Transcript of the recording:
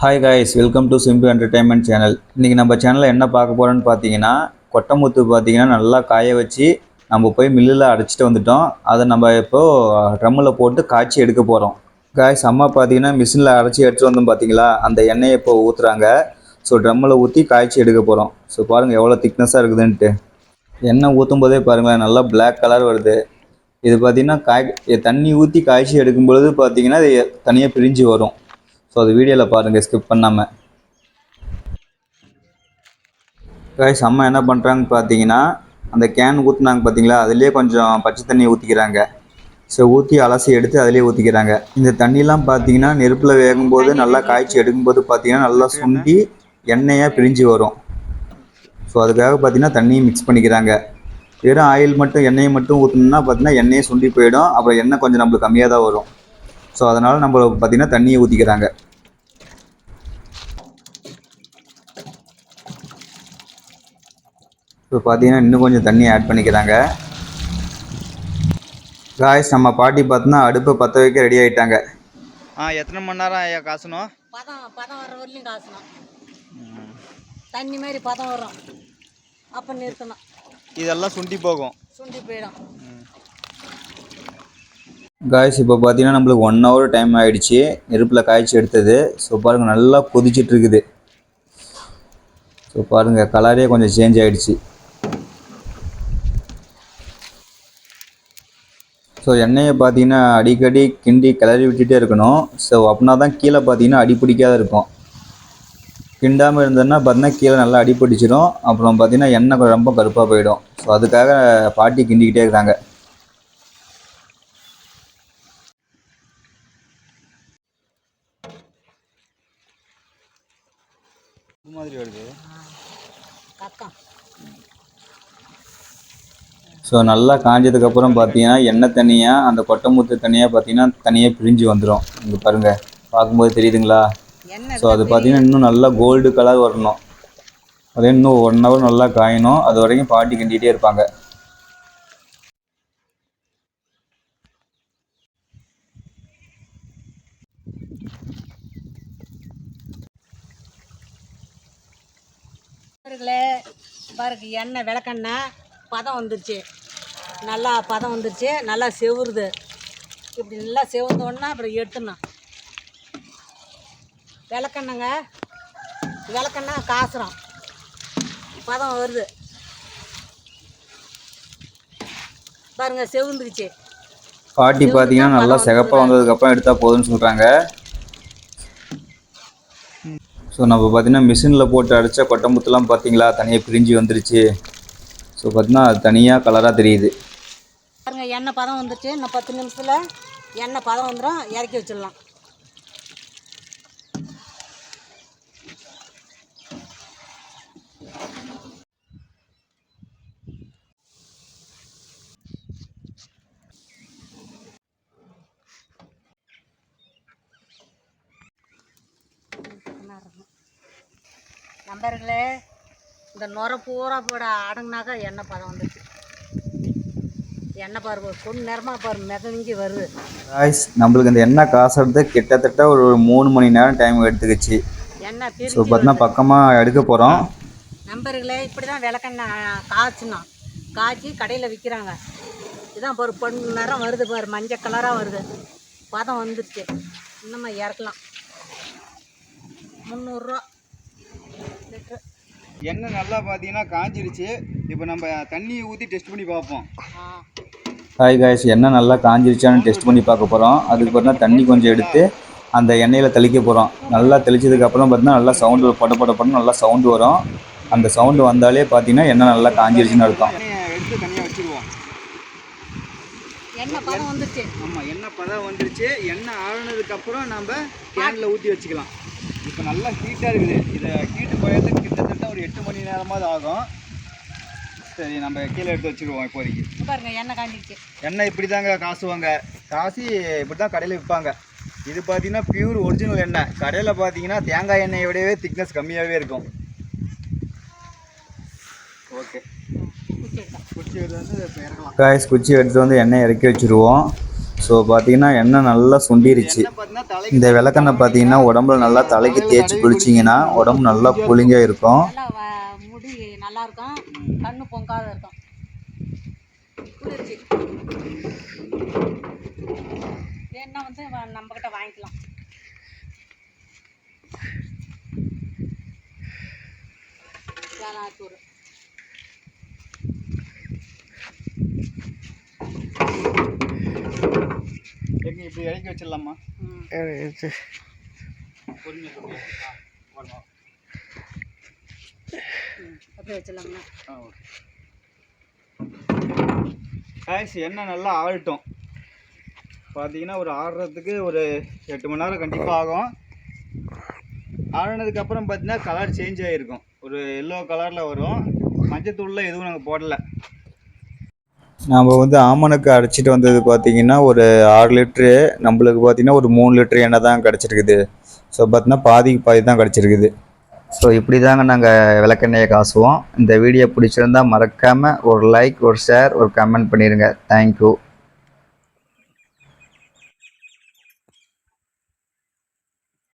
Hi guys welcome to Simbu entertainment channel இன்றைக்கி நம்ம சேனலில் என்ன பார்க்க போகிறோன்னு பார்த்தீங்கன்னா கொட்டமுத்து பார்த்தீங்கன்னா நல்லா காய வச்சு நம்ம போய் மில்லில் அடைச்சிட்டு வந்துட்டோம். அதை நம்ம இப்போது ட்ரம்மில் போட்டு காய்ச்சி எடுக்க போகிறோம் காய்ஸ் அம்மா பார்த்தீங்கன்னா மிஷினில் அரைச்சி எடுத்துகிட்டு வந்தோம் பார்த்தீங்களா? அந்த எண்ணெயை இப்போ ஊற்றுறாங்க ஸோ ட்ரம்மில் ஊற்றி காய்ச்சி எடுக்க போகிறோம் ஸோ பாருங்கள் எவ்வளோ திக்னஸாக இருக்குதுன்ட்டு. எண்ணெய் ஊற்றும் போதே பாருங்களேன் நல்லா பிளாக் கலர் வருது. இது பார்த்தீங்கன்னா காய் தண்ணி ஊற்றி காய்ச்சி எடுக்கும் பொழுது பார்த்தீங்கன்னா இது தனியாக பிரிஞ்சு வரும். ஸோ அது வீடியோவில் பாருங்கள் ஸ்கிப் பண்ணாமல் காய்ஸ் அம்மா என்ன பண்ணுறாங்கன்னு பார்த்தீங்கன்னா அந்த கேன் ஊற்றுனாங்க பார்த்தீங்களா அதுலேயே கொஞ்சம் பச்சை தண்ணி ஊற்றிக்கிறாங்க ஸோ ஊற்றி அலசி எடுத்து அதிலே ஊற்றிக்கிறாங்க இந்த தண்ணிலாம் பார்த்தீங்கன்னா நெருப்பில் வேகும்போது நல்லா காய்ச்சி எடுக்கும்போது பார்த்தீங்கன்னா நல்லா சுண்டி எண்ணெயாக பிரிஞ்சு வரும். ஸோ அதுக்காக பார்த்தீங்கன்னா தண்ணியை மிக்ஸ் பண்ணிக்கிறாங்க. வெறும் ஆயில் மட்டும் எண்ணெயை மட்டும் ஊற்றணும்னா பார்த்தீங்கன்னா எண்ணெயை சுண்டி போயிடும். அப்புறம் எண்ணெய் கொஞ்சம் நம்மளுக்கு கம்மியாக தான் வரும். ஸோ அதனால் நம்ம பார்த்தீங்கன்னா தண்ணியை ஊற்றிக்கிறாங்க இப்போ பார்த்தீங்கன்னா இன்னும் கொஞ்சம் தண்ணி ஆட் பண்ணிக்கிறாங்க. காய்ஸ் நம்ம பாட்டி பார்த்தோன்னா அடுப்பை பற்ற வைக்க ரெடி ஆயிட்டாங்க. ஆ எத்தனை மணி நேரம் ஐயா காசணும்? பதம் பதம் வர வரலையும் காசணும். தண்ணி மாதிரி பதம் வரும். அப்போ நிறுத்தணும். இதெல்லாம் சுண்டி போகும். சுண்டி போயிடும். காய்ஸ் இப்போ பார்த்தீங்கன்னா நம்மளுக்கு ஒன் ஹவர் டைம் ஆயிடுச்சு. நெருப்பில் காய்ச்சி எடுத்தது. ஸோ பாருங்கள் நல்லா கொதிச்சிட்டு இருக்குது. ஸோ பாருங்கள் கலரே கொஞ்சம் சேஞ்ச் ஆயிடுச்சு. ஸோ எண்ணெயை பார்த்தீங்கன்னா அடிக்கடி கிண்டி கிளறி விட்டுட்டே இருக்கணும். ஸோ அப்படின்னா தான் கீழே பார்த்தீங்கன்னா அடி பிடிக்காத இருக்கும். கிண்டாமல் இருந்ததுன்னா பார்த்தீங்கன்னா கீழே நல்லா அடி பிடிச்சிடும் அப்புறம் பார்த்தீங்கன்னா எண்ணெய் ரொம்ப கருப்பாக போயிடும். ஸோ அதுக்காக பாட்டி கிண்டிக்கிட்டே இருக்காங்க. இது மாதிரி வருது. ஸோ நல்லா காஞ்சதுக்கப்புறம் பார்த்தீங்கன்னா எண்ணெய் தனியாக அந்த கொட்டைமுத்து தனியாக பார்த்தீங்கன்னா தனியாக பிரிஞ்சு வந்துடும் இங்கே பாருங்கள் பார்க்கும்போது தெரியுதுங்களா? ஸோ அது பார்த்தீங்கன்னா இன்னும் நல்லா கோல்டு கலர் வரணும். அதே இன்னும் ஒன் ஹவர் நல்லா காயணும். அது வரைக்கும் பாட்டி கிண்டிகிட்டே இருப்பாங்க. பாருங்களே பாருங்க எண்ணெய் விளக்கெண்ணெய் பதம் வந்துருச்சு. நல்லா பதம் வந்துருச்சு நல்லா செவுறுது. இப்படி நல்லா செவந்தோடனே அப்புறம் எடுத்துடணும். விளக்கெண்ணங்க விளக்கெண்ணெய் காசுறோம். பதம் வருது. பாருங்க செவுந்துக்குச்சு பாட்டி பார்த்தீங்கன்னா நல்லா சிகப்பாக வந்ததுக்கப்புறம் எடுத்தால் போதும்னு சொல்கிறாங்க ஸோ நம்ம பார்த்தீங்கன்னா மிஷினில் போட்டு அடித்த கொட்டைமுத்துலாம் பார்த்தீங்களா தனியாக பிரிஞ்சு வந்துருச்சு. ஸோ பார்த்தீங்கன்னா அது தனியாக கலராக தெரியுது. எண்ணெய் பதம் வந்துச்சு இன்னும் பத்து நிமிஷத்தில் எண்ணெய் பதம் வந்துடும் இறக்கி வச்சிடலாம். நம்பர்களே இந்த நுர பூரா போட அடங்கினாக்கா எண்ணெய் பதம் வந்துச்சு எண்ணெய் பாரு பொண்ணு நேரமாக பாரு மிதங்கி வருது. காய்ஸ் நம்மளுக்கு இந்த எண்ணெய் காசுறது கிட்டத்தட்ட ஒரு மூணு மணி நேரம் டைம் எடுத்துக்கிச்சு. எண்ணெய் ஸோ பார்த்தீங்கன்னா பக்கமாக எடுக்க போகிறோம் நம்பர்களே இப்படி தான் விளக்கெண்ணெய் காய்ச்சணும் காய்ச்சி கடையில் விற்கிறாங்க இதான் பாரு பொண்ணு நேரம் வருது பாரு மஞ்சள் கலராக வருது. பதம் வந்துருச்சு. இன்னும் இறக்கலாம். முந்நூறுரூவா லிட்ரு எண்ணெய் நல்லா பார்த்தீங்கன்னா காஞ்சிருச்சு. இப்போ நம்ம தண்ணியை ஊற்றி டெஸ்ட் பண்ணி பார்ப்போம். ஆ. ஹாய் காய்ஸ் எண்ணெய் நல்லா காஞ்சிருச்சான்னு டெஸ்ட் பண்ணி பார்க்க போகிறோம் அதுக்கு பார்த்தீங்கன்னா தண்ணி கொஞ்சம் எடுத்து அந்த எண்ணெயில் தெளிக்க போகிறோம் நல்லா தெளிச்சதுக்கப்புறம் பார்த்தீங்கன்னா நல்லா சவுண்டு பட பட படம் நல்லா சவுண்டு வரும். அந்த சவுண்டு வந்தாலே பார்த்தீங்கன்னா எண்ணெய் நல்லா காஞ்சிருச்சுன்னு அர்த்தம். எண்ணெயை பதம் வந்துருச்சு. ஆமாம் எண்ணெய் பதம் வந்துருச்சு. எண்ணெய் ஆறுனதுக்கப்புறம் நம்ம கேனில் ஊற்றி வச்சுக்கலாம். இப்போ நல்லா ஹீட்டாக இருக்குது. இதை ஹீட்டு போயறதுக்கு கிட்டத்தட்ட ஒரு எட்டு மணி நேரமாவது ஆகும். சரி நம்ம கீழே எடுத்து வச்சுருவோம் இப்போதைக்கு. பாருங்க எண்ணெய் காஞ்சிருச்சு. எண்ணெய் இப்படி தாங்க காசுவாங்க. காசி இப்படி தான் கடையில் விற்பாங்க இது பார்த்தீங்கன்னா பியூர் ஒரிஜினல் எண்ணெய். கடையில் பார்த்தீங்கன்னா தேங்காய் எண்ணெயை விடவே திக்னஸ் கம்மியாகவே இருக்கும். ஓகே குச்சி எடுத்தோம் குச்சி வந்து இப்போ இறக்கலாம் காய்ஸ் குச்சி எடுத்து வந்து எண்ணெய் இறக்கி வச்சுருவோம். ஸோ பார்த்தீங்கன்னா எண்ணெய் நல்லா சுண்டிருச்சு. இந்த விளக்கெண்ணெய் பார்த்தீங்கன்னா உடம்புல நல்லா தலைக்கு தேய்ச்சி குளிச்சிங்கன்னா உடம்பு நல்லா கூலிங்காக இருக்கும். முடி நல்லா இருக்கும் கண்ணு பொங்காத இருக்கும் குளிர்ச்சி வேணா வந்து வ- நம்ம கிட்ட வாங்கிக்கலாம் ஏனாத்தூர் எங்க இப்படி இறக்கி வச்சிடலாமா? ம் பொறுமையா சொல்லுங்க. ஆ, வரணும். அப்படியே வச்சிடலாம்ண்ணா ஆ, ஓகே. காய்ஸ் எண்ணெய் நல்லா ஆழட்டும் பார்த்தீங்கன்னா ஒரு ஆடுறதுக்கு ஒரு எட்டு மணி நேரம் கண்டிப்பாக ஆகும். ஆடினதுக்கப்புறம் பார்த்தீங்கன்னா கலர் சேஞ்ச் ஆகிருக்கும் ஒரு எல்லோ கலரில் வரும். மஞ்சத்தூளில் எதுவும் நாங்கள் போடலை. நம்ம வந்து ஆமணக்கு அடிச்சிட்டு வந்தது பார்த்தீங்கன்னா ஒரு ஆறு லிட்ரு நம்மளுக்கு பார்த்தீங்கன்னா ஒரு மூணு லிட்ரு எண்ணெய் தான் கிடச்சிருக்குது. ஸோ பார்த்தீங்கன்னா பாதிக்கு பாதி தான் கிடச்சிருக்குது. ஸோ இப்படி தாங்க நாங்கள் விளக்கெண்ணெயை காசுவோம். இந்த வீடியோ பிடிச்சிருந்தா மறக்காமல் ஒரு லைக் ஒரு ஷேர் ஒரு கமெண்ட் பண்ணிடுங்க தேங்க்யூ